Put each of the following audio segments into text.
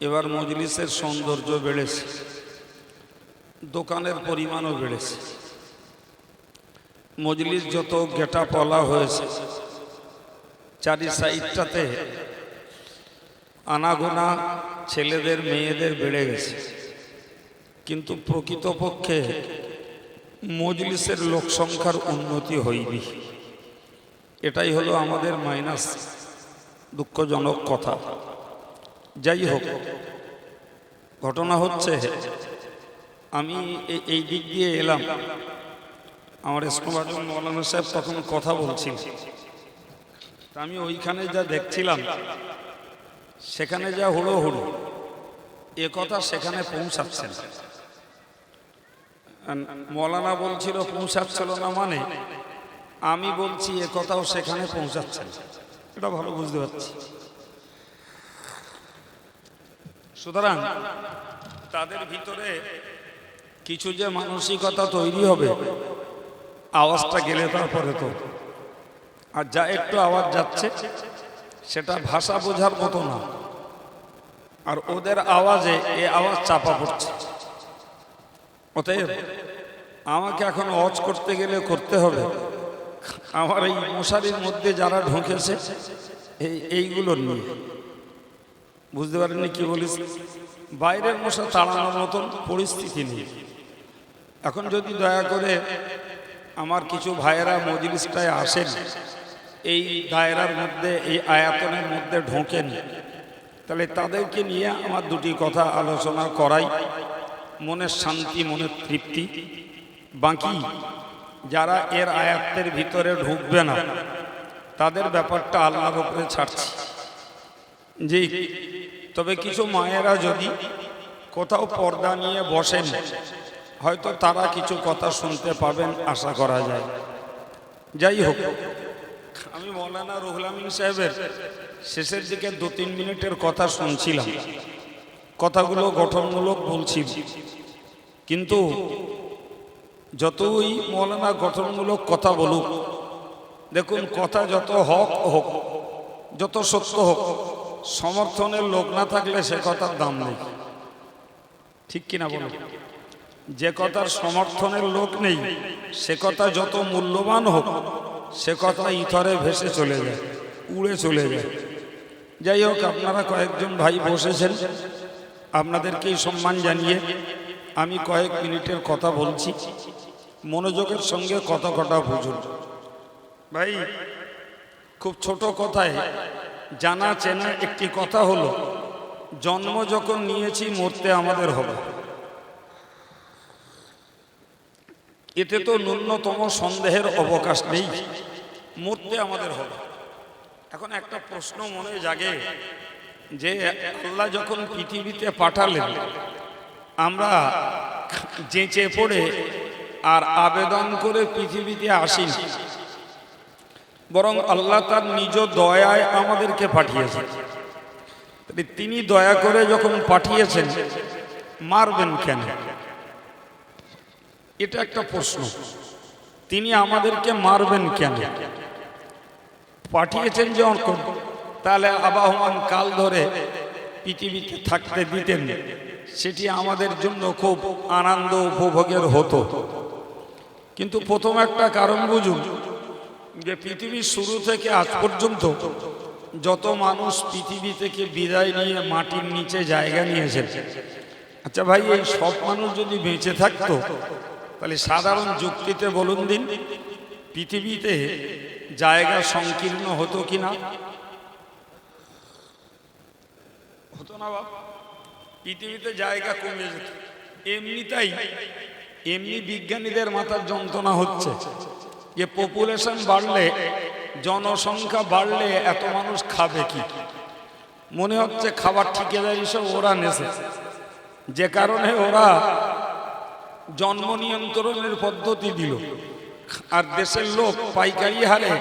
এবার মজলিসের সৌন্দর্য বেড়েছে। দোকানের পরিমাণও বেড়েছে। মজলিস যত গেটা পলা হয়েছে, চারি সাইডটাতে আনাগোনা ছেলেদের, মেয়েদের বেড়ে গেছে। কিন্তু প্রকৃতপক্ষে মজলিসের লোক সংখ্যার উন্নতি হয়নি। এটাই হলো আমাদের মাইনাস, দুঃখজনক কথা। যাই হোক ঘটনা হচ্ছে, আমি এই দিক দিয়ে এলাম। আমার ইসলামাজুল মৌলানা সাহেব তখন কথা বলছিল। তা আমি ওইখানে যা দেখছিলাম, সেখানে যা হুড়ো হুড়ো এ কথা সেখানে পৌঁছাচ্ছেন। মৌলানা বলছিল, পৌঁছাচ্ছিল না মানে আমি বলছি, এ কথাও সেখানে পৌঁছাচ্ছে। এটা ভালো বুঝতে পারছি। সুতরাং তাদের ভিতরে কিছু যে মানসিকতা তৈরি হবে, আওয়াজটা গেলে তারপরে তো। আর যা একটু আওয়াজ যাচ্ছে, সেটা ভাষা বোঝার মতো না। আর ওদের আওয়াজে এ আওয়াজ চাপা পড়ছে। অতএব আমাকে এখন অজ করতে গেলে করতে হবে। আমার এই মশারির মধ্যে যারা ঢুকেছে, এই এইগুলো নিয়ে। বুঝতে পারেননি কি বলিস? বাইরের মশা তাড়ানোর মতন পরিস্থিতি নেই। এখন যদি দয়া করে আমার কিছু ভাইয়েরা মজলিসটায় আসেন, এই দায়রার মধ্যে, এই আয়াতনের মধ্যে ঢোকেন, তাহলে তাদেরকে নিয়ে আমার দুটি কথা আলোচনা করাই। মনের শান্তি মনের তৃপ্তি। বাকি, যারা এর আয়াতের ভিতরে ঢুকবে না, তাদের ব্যাপারটা আল্লাহর উপরে ছাড়ছি। জি। তবে কিছু মায়েরা যদি কোথাও পর্দা নিয়ে বসেন, হয়তো তারা কিছু কথা শুনতে পাবেন আশা করা যায়। যাই হোক, আমি মৌলানা রুহুল আমিন সাহেবের শেষের দিকে দু তিন মিনিটের কথা শুনছিলাম। কথাগুলো গঠনমূলক বলছি। কিন্তু যতই মৌলানা গঠনমূলক কথা বলুক, দেখুন, কথা যত হক হোক, যত সত্য হোক সমর্থনের লোক না থাকলে সে কথার দাম নেই। ঠিক কিনা বলুন যে কথার সমর্থনের লোক নেই, সে কথা যত মূল্যবান হোক, সে কথা ইথরে ভেসে চলে যায়, উড়ে চলে যায়। যাই হোক, আপনারা কয়েকজন ভাই বসেছেন। আপনাদেরকেই সম্মান জানিয়ে আমি কয়েক মিনিটের কথা বলছি। মনোযোগের সঙ্গে কথা কটা বুঝুন। ভাই, খুব ছোট কথায় জানা চেনা একটি কথা হলো, জন্ম যখন নিয়েছি, মরতে আমাদের হবে। এতে তো ন্যূনতম সন্দেহের অবকাশ নেই, মরতে আমাদের হবে। এখন একটা প্রশ্ন মনে জাগে যে, আল্লাহ যখন পৃথিবীতে পাঠালেন, আমরা যেচে পড়ে আর আবেদন করে পৃথিবীতে আসিনি বরং আল্লাহ তার নিজ দয়ায় আমাদেরকে পাঠিয়েছেন। তিনি দয়া করে যখন পাঠিয়েছেন, মারবেন কেন? এটা একটা প্রশ্ন। তিনি আমাদেরকে মারবেন কেন? পাঠিয়েছেন যে অঙ্ক তাহলে আবাহমান কাল ধরে পৃথিবীতে থাকতে দিতেন, সেটি আমাদের জন্য খুব আনন্দ উপভোগের হতো। কিন্তু প্রথম একটা কারণ বুঝুন যে পৃথিবীর শুরু থেকে আজ পর্যন্ত যত মানুষ পৃথিবী থেকে বিদায় নিয়ে মাটির নিচে জায়গা নিয়েছেন। আচ্ছা ভাই, এই সব মানুষ যদি বেঁচে থাকতো, তাহলে সাধারণ যুক্তিতে বলুন দিন, পৃথিবীতে জায়গা সংকীর্ণ হতো কি না? হতো না বাবা পৃথিবীতে জায়গা কমে যেত। এমনিতাই, এমনি বিজ্ঞানীদের মাথার যন্ত্রণা হচ্ছে। যে পপুলেশন বাড়লে, জনসংখ্যা বাড়লে এত মানুষ খাবে কি? মনে হচ্ছে খাবার ঠিকাদারি সব ওরা নেছে। যে কারণে ওরা জন্ম নিয়ন্ত্রণের পদ্ধতি দিল। আর দেশের লোক পাইকারি হারে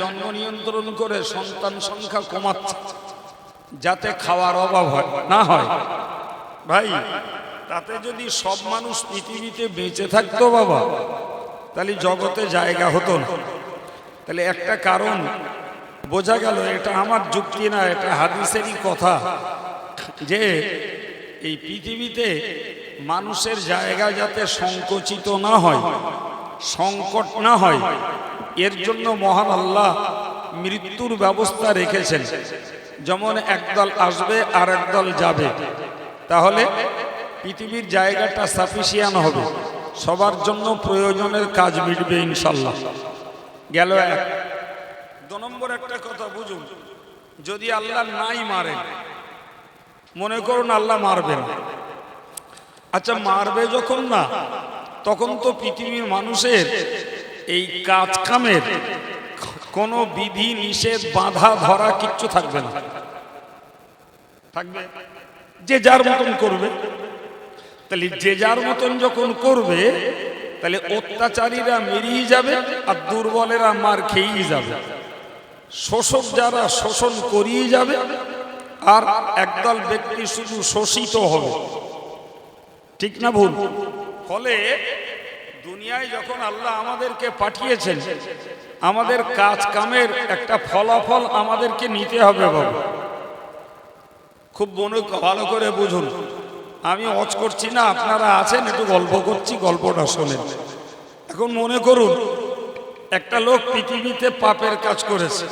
জন্ম নিয়ন্ত্রণ করে সন্তান সংখ্যা কমাচ্ছে, যাতে খাওয়ার অভাব হয়, না হয়। ভাই, তাতে যদি সব মানুষ পৃথিবীতে বেঁচে থাকতো বাবা তাহলে জগতে জায়গা হতো না। তাহলে একটা কারণ বোঝা গেল, এটা আমার যুক্তি না, এটা হাদিসেরই কথা যে এই পৃথিবীতে মানুষের জায়গা যাতে সংকুচিত না হয়, সংকট না হয়, এর জন্য মহান আল্লাহ মৃত্যুর ব্যবস্থা রেখেছেন। যেমন একদল আসবে আর একদল যাবে। তাহলে পৃথিবীর জায়গাটা সাফিসিয়ান হবে। সবার জন্য প্রয়োজনের কাজ মিটবে ইনশাল্লাহ। গেল এক। দু নম্বর একটা কথা বুঝুন, যদি আল্লাহ নাই মারেন, মনে করুন আল্লাহ মারবেন আচ্ছা মারবে যখন না, তখন তো পৃথিবীর মানুষের এই কাজ কামের কোনো বিধি, নিষেধ, বাধা, ধরা কিচ্ছু থাকবে না। থাকবে? যে যার মতন করবে। তাহলে যে যার মতন যখন করবে, তাহলে অত্যাচারীরা মেরিয়ে যাবে আর দুর্বলেরা মার খেয়েই যাবে। শোষক যারা শোষণ করিয়ে যাবে, আর একদল ব্যক্তি শুধু শোষিত হবে। ঠিক না ভুল? ফলে দুনিয়ায় যখন আল্লাহ আমাদেরকে পাঠিয়েছেন, আমাদের কাজ কামের একটা ফলাফল আমাদেরকে নিতে হবে বাবু। খুব মনে ভালো করে বুঝুন। আমি অজ করছি না, আপনারা আছেন, একটু গল্প করছি, গল্পটা শোনেন। এখন মনে করুন, একটা লোক পৃথিবীতে পাপের কাজ করেছে,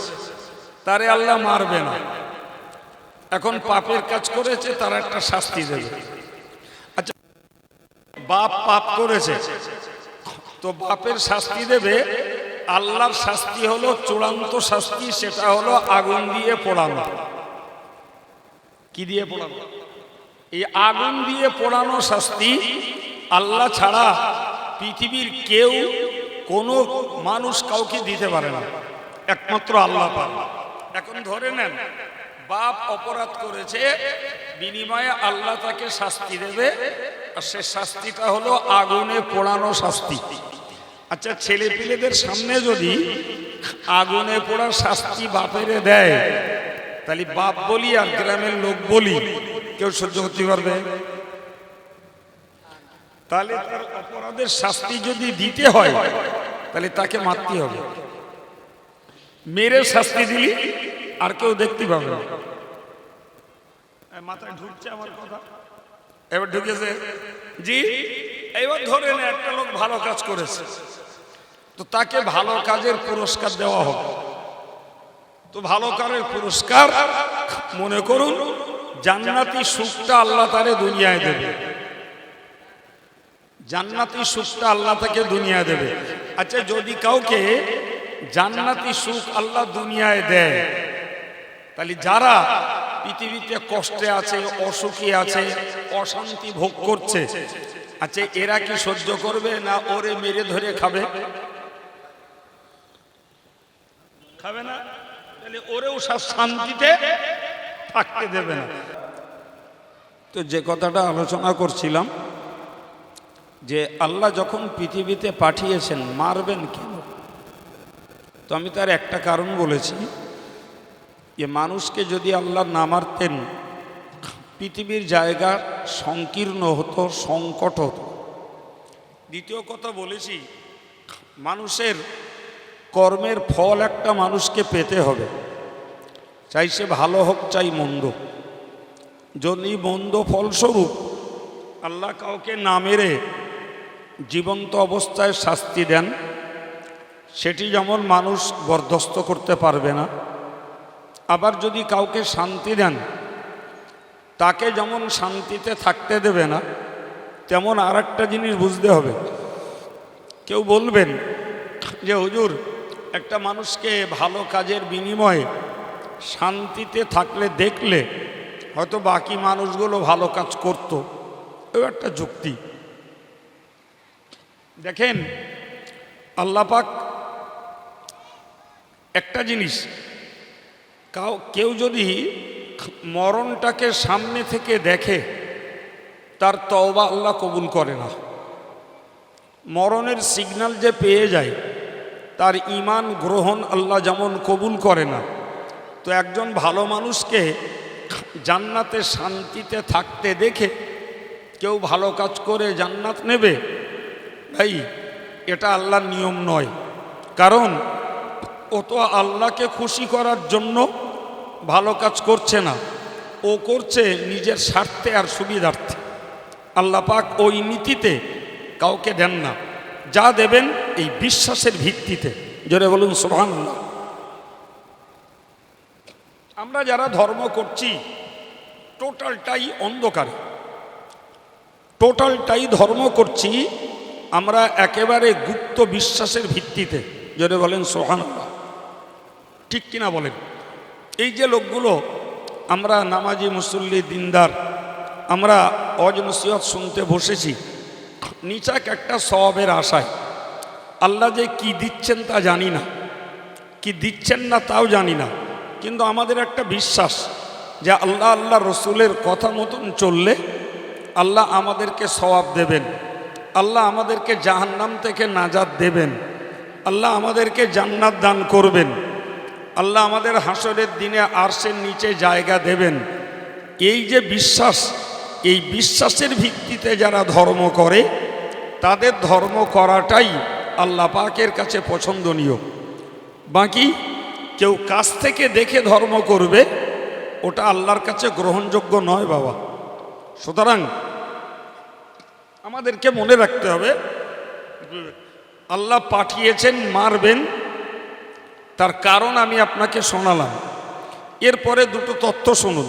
তারে আল্লাহ মারবে না। এখন পাপের কাজ করেছে, তার একটা শাস্তি দেবে। আচ্ছা বাপ পাপ করেছে, তো বাপের শাস্তি দেবে, আল্লাহর শাস্তি হলো চূড়ান্ত শাস্তি, সেটা হলো আগুন দিয়ে পোড়ানো। কি দিয়ে পোড়ানো? এই আগুন দিয়ে পোড়ানো শাস্তি আল্লাহ ছাড়া পৃথিবীর কেউ, কোনো মানুষ কাউকে দিতে পারে না। একমাত্র আল্লাহ পারে এখন ধরে নেন, বাপ অপরাধ করেছে, বিনিময়ে আল্লাহ তাকে শাস্তি দেবে, আর সে শাস্তিটা হলো আগুনে পোড়ানো শাস্তি। আচ্ছা ছেলে পিলেদের সামনে যদি আগুনে পোড়া শাস্তি বাপেরে দেয়, তাহলে বাপ বলি আর গ্রামের লোক বলি। কেউ সহ্য করতে পারবে? তাহলে তার অপরাধের শাস্তি যদি দিতে হয় তাহলে তাকে মারতে হবে। মেরে শাস্তি দিলি আর কেউ দেখতে পাবে না। মাথায় ঢুকছে আমার কথা? এবার ঢুকেছে জি এবার ধরে নে একটা লোক ভালো কাজ করেছে। তো তাকে ভালো কাজের পুরস্কার দেওয়া হবে। তো ভালো কাজের পুরস্কার মনে করুন জান্নাতি সুখটা আল্লাহ তারে দুনিয়ায় দেবে। জান্নাতি সুখটা আল্লাহ তাকে দুনিয়ায় দেবে। আচ্ছা যদি কাউকে জান্নাতি সুখ আল্লাহ দুনিয়ায় দেয়, তাহলে যারা পৃথিবীতে কষ্টে আছে, অসুখী আছে, অশান্তি ভোগ করছে আচ্ছা এরা কি সহ্য করবে না ওরে মেরে ধরে খাবে? খাবে না? তাহলে ওরেও শান্তিতে থাকতে দেবে না। তো যে কথাটা আলোচনা করছিলাম, যে আল্লাহ যখন পৃথিবীতে পাঠিয়েছেন, মারবেন কেন? তো আমি তার একটা কারণ বলেছি, যে মানুষকে যদি আল্লাহ না মারতেন, পৃথিবীর জায়গা সংকীর্ণ হতো, সংকট হতো। দ্বিতীয় কথা বলেছি, মানুষের কর্মের ফল একটা মানুষকে পেতে হবে। চাই সে ভালো হোক, চাই মন্দ। যদি মন্দ ফলস্বরূপ আল্লাহ কাউকে না মেরে জীবন্ত অবস্থায় শাস্তি দেন, সেটি যেমন মানুষ বরদস্ত করতে পারবে না, আবার যদি কাউকে শান্তি দেন, তাকে যেমন শান্তিতে থাকতে দেবে না, তেমন আর একটা জিনিস বুঝতে হবে। কেউ বলবেন যে, হুজুর, একটা মানুষকে ভালো কাজের বিনিময়ে শান্তিতে থাকলে, দেখলে হয়তো বাকি মানুষগুলো ভালো কাজ করতো। এও একটা যুক্তি। দেখেন আল্লাপাক একটা জিনিস, কাউ, কেউ যদি মরণটাকে সামনে থেকে দেখে, তার তওবা আল্লাহ কবুল করে না। মরণের সিগন্যাল যে পেয়ে যায়, তার ইমান গ্রহণ আল্লাহ যেমন কবুল করে না তো একজন ভালো মানুষকে জান্নাতে শান্তিতে থাকতে দেখে কেউ ভালো কাজ করে জান্নাত নেবে? ভাই, এটা আল্লাহর নিয়ম নয়। কারণ, ও তো আল্লাহকে খুশি করার জন্য ভালো কাজ করছে না। ও করছে নিজের স্বার্থে আর সুবিধার্থে। আল্লাহ পাক ওই নীতিতে কাউকে দেন না। যা দেবেন এই বিশ্বাসের ভিত্তিতে। জোরে বলুন সোহান আমরা যারা ধর্ম করছি, টোটালটাই অন্ধকারে। টোটালটাই ধর্ম করছি, আমরা একেবারে গুপ্ত বিশ্বাসের ভিত্তিতে। জোরে বলেন সোহান ঠিক কিনা বলেন? এই যে লোকগুলো, আমরা নামাজি, মুসল্লি, দিনদার, আমরা অজ শুনতে বসেছি, নিচাক একটা সবের আশায়। আল্লাহ যে কি দিচ্ছেন তা জানি না, কি দিচ্ছেন না তাও জানি না। কিন্তু আমাদের একটা বিশ্বাস যে আল্লাহ আল্লাহ রসুলের কথা মতন চললে আল্লাহ আমাদেরকে সওয়াব দেবেন। আল্লাহ আমাদেরকে জাহান্নাম থেকে নাজাদ দেবেন। আল্লাহ আমাদেরকে জান্নাত দান করবেন। আল্লাহ আমাদের হাসরের দিনে আরশের নিচে জায়গা দেবেন। এই যে বিশ্বাস, এই বিশ্বাসের ভিত্তিতে যারা ধর্ম করে, তাদের ধর্ম করাটাই আল্লাহ পাকের কাছে পছন্দনীয়। বাকি কেউ কাছ থেকে দেখে ধর্ম করবে, ওটা আল্লাহর কাছে গ্রহণযোগ্য নয় বাবা। সুতরাং আমাদেরকে মনে রাখতে হবে, আল্লাহ পাঠিয়েছেন, মারবেন, তার কারণ আমি আপনাকে শোনালাম। এরপরে দুটো তথ্য শুনুন।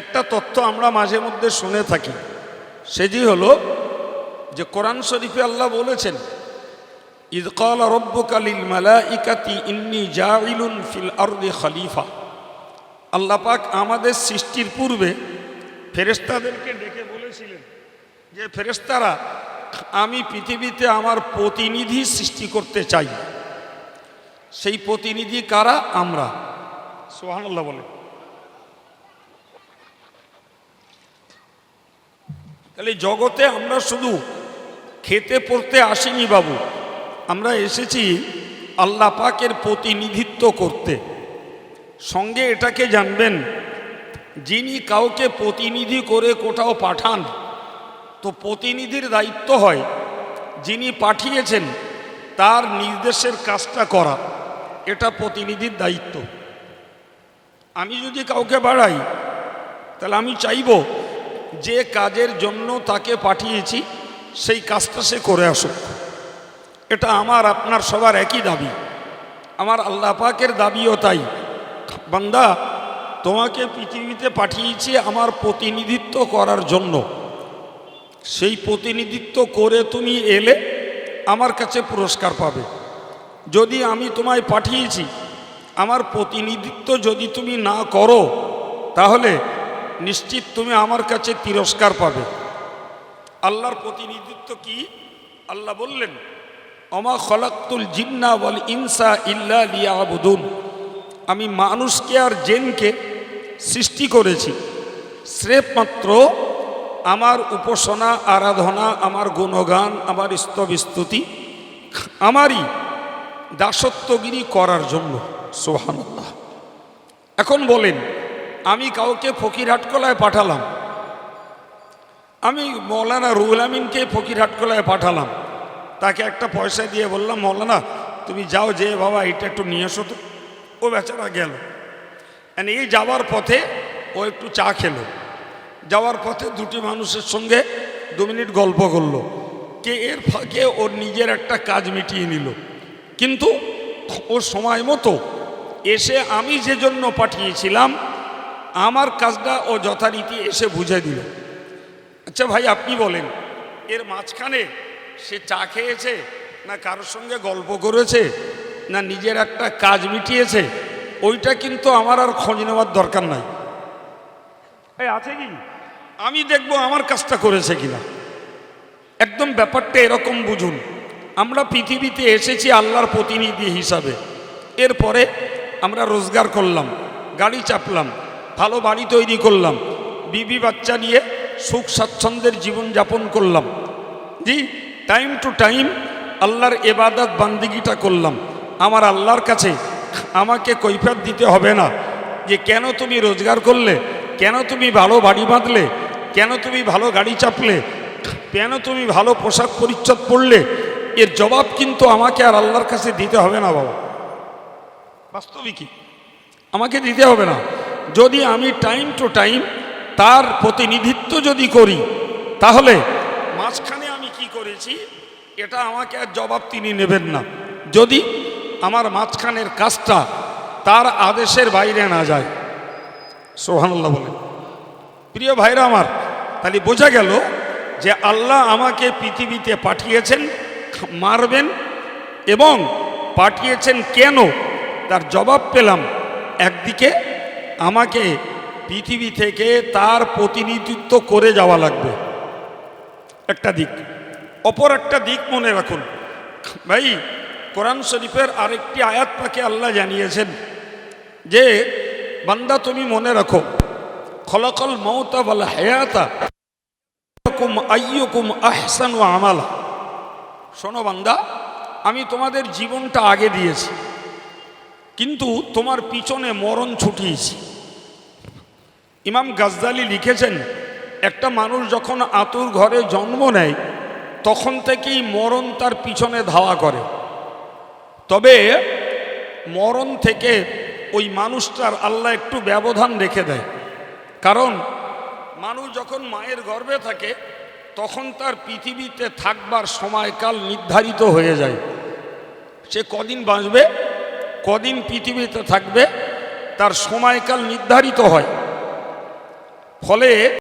একটা তথ্য আমরা মাঝে মধ্যে শুনে থাকি, সেটি হলো যে কোরআন শরীফে আল্লাহ বলেছেন ইদকাল রব্বকালিল মালাইকাতি ইন্নি জাইলুন ফিল আরদি খলিফা আল্লাহ পাক আমাদের সৃষ্টির পূর্বে ফেরেস্তাদেরকে ডেকে বলেছিলেন যে ফেরেস্তারা আমি পৃথিবীতে আমার প্রতিনিধি সৃষ্টি করতে চাই। সেই প্রতিনিধি কারা? আমরা। সোহানুল্লাহ বলে তাহলে জগতে আমরা শুধু খেতে পড়তে আসিনি বাবু আমরা এসেছি আল্লাহ পাকের প্রতিনিধিত্ব করতে। সঙ্গে এটাকে জানবেন, যিনি কাউকে প্রতিনিধি করে কোথাও পাঠান, তো প্রতিনিধির দায়িত্ব হয় যিনি পাঠিয়েছেন, তার নির্দেশের কাজটা করা। এটা প্রতিনিধির দায়িত্ব। আমি যদি কাউকে বাড়াই, তাহলে আমি চাইব যে কাজের জন্য তাকে পাঠিয়েছি, সেই কাজটা সে করে আসুক। এটা আমার, আপনার, সবার একই দাবি। আমার আল্লাহ পাকের দাবিও তাই। বান্দা, তোমাকে পৃথিবীতে পাঠিয়েছি আমার প্রতিনিধিত্ব করার জন্য। সেই প্রতিনিধিত্ব করে তুমি এলে আমার কাছে পুরস্কার পাবে। যদি আমি তোমায় পাঠিয়েছি, আমার প্রতিনিধিত্ব যদি তুমি না করো, তাহলে নিশ্চিত তুমি আমার কাছে তিরস্কার পাবে। আল্লাহর প্রতিনিধিত্ব কি? আল্লাহ বললেন অমা খলাক্তুল জিন্না বল ইনসা ইল্লা লিয়াবুদুন। আমি মানুষকে আর জেনকে সৃষ্টি করেছি। মাত্র আমার উপাসনা, আরাধনা, আমার গুণগান, আমার স্তবস্তুতি, আমারই দাসত্বগিরি করার জন্য। সোহানুল্লাহ এখন বলেন, আমি কাউকে ফকিরহাটকলায় পাঠালাম। আমি মৌলানা রুহুল আমিনকে ফকিরহাটকলায় পাঠালাম। তাকে একটা পয়সা দিয়ে বললাম, মৌলানা, তুমি যাও যে বাবা এটা একটু নিয়ে এসো তো। ও বেচারা গেল। এই যাওয়ার পথে ও একটু চা খেলো। যাওয়ার পথে দুটি মানুষের সঙ্গে দু মিনিট গল্প করল। কে এর ফাঁকে ওর নিজের একটা কাজ মিটিয়ে নিল। কিন্তু ও সময় মতো এসে আমি যে জন্য পাঠিয়েছিলাম, আমার কাজটা ও যথারীতি এসে বুঝে দিল। আচ্ছা ভাই, আপনি বলেন, এর মাঝখানে সে চা খেয়েছে না কারোর সঙ্গে গল্প করেছে না নিজের একটা কাজ মিটিয়েছে ওইটা কিন্তু আমার আর খোঁজ নেওয়ার দরকার নাই। এই আছে কি? আমি দেখব আমার কাজটা করেছে কিনা। একদম ব্যাপারটা এরকম বুঝুন আমরা পৃথিবীতে এসেছি আল্লাহর প্রতিনিধি হিসাবে। এরপরে আমরা রোজগার করলাম গাড়ি চাপলাম ভালো বাড়ি তৈরি করলাম বিবি বাচ্চা নিয়ে সুখ স্বাচ্ছন্দ্যের জীবনযাপন করলাম। জি টাইম টু টাইম আল্লাহর এবাদত বান্দিগিটা করলাম। আমার আল্লাহর কাছে আমাকে কৈফাত দিতে হবে না। যে কেন তুমি রোজগার করলে? কেন তুমি ভালো বাড়ি বাঁধলে? কেন তুমি ভালো গাড়ি চাপলে? কেন তুমি ভালো পোশাক পরিচ্ছদ পরলে? এর জবাব কিন্তু আমাকে আর আল্লাহর কাছে দিতে হবে না বাবা। বাস্তবিকই আমাকে দিতে হবে না। যদি আমি টাইম টু টাইম তার প্রতিনিধিত্ব যদি করি, তাহলে মাঝখানে করেছি, এটা আমাকে আর জবাব তিনি নেবেন না। যদি আমার মাঝখানের কাজটা তার আদেশের বাইরে না যায়। সোহানুল্লাহ বলেন প্রিয় ভাইরা আমার, তাহলে বোঝা গেল যে আল্লাহ আমাকে পৃথিবীতে পাঠিয়েছেন, মারবেন এবং পাঠিয়েছেন কেন? তার জবাব পেলাম একদিকে আমাকে পৃথিবী থেকে তার প্রতিনিধিত্ব করে যাওয়া লাগবে। একটা দিক। অপর একটা দিক মনে রাখুন। ভাই, কোরআন শরীফের আরেকটি আয়াত পাকে আল্লাহ জানিয়েছেন যে, বান্দা তুমি মনে রাখো, খলকল মৌতা বল হায়াতা কুম আইয়ুকুম আহসানু আমালা। শোনো বান্দা, আমি তোমাদের জীবনটা আগে দিয়েছি, কিন্তু তোমার পিছনে মরণ ছুটিয়েছি। ইমাম গাজদালি লিখেছেন, একটা মানুষ যখন আতুর ঘরে জন্ম নেয় তখন থেকেই মরণ তার পিছনে ধাওয়া করে। তবে মরণ থেকে ওই মানুষটার আল্লাহ একটু ব্যবধান রেখে দেয়। কারণ মানুষ যখন মায়ের গর্ভে থাকে, তখন তার পৃথিবীতে থাকবার সময়কাল নির্ধারিত হয়ে যায়। সে কদিন বাঁচবে, কদিন পৃথিবীতে থাকবে, তার সময়কাল নির্ধারিত হয়। ফলে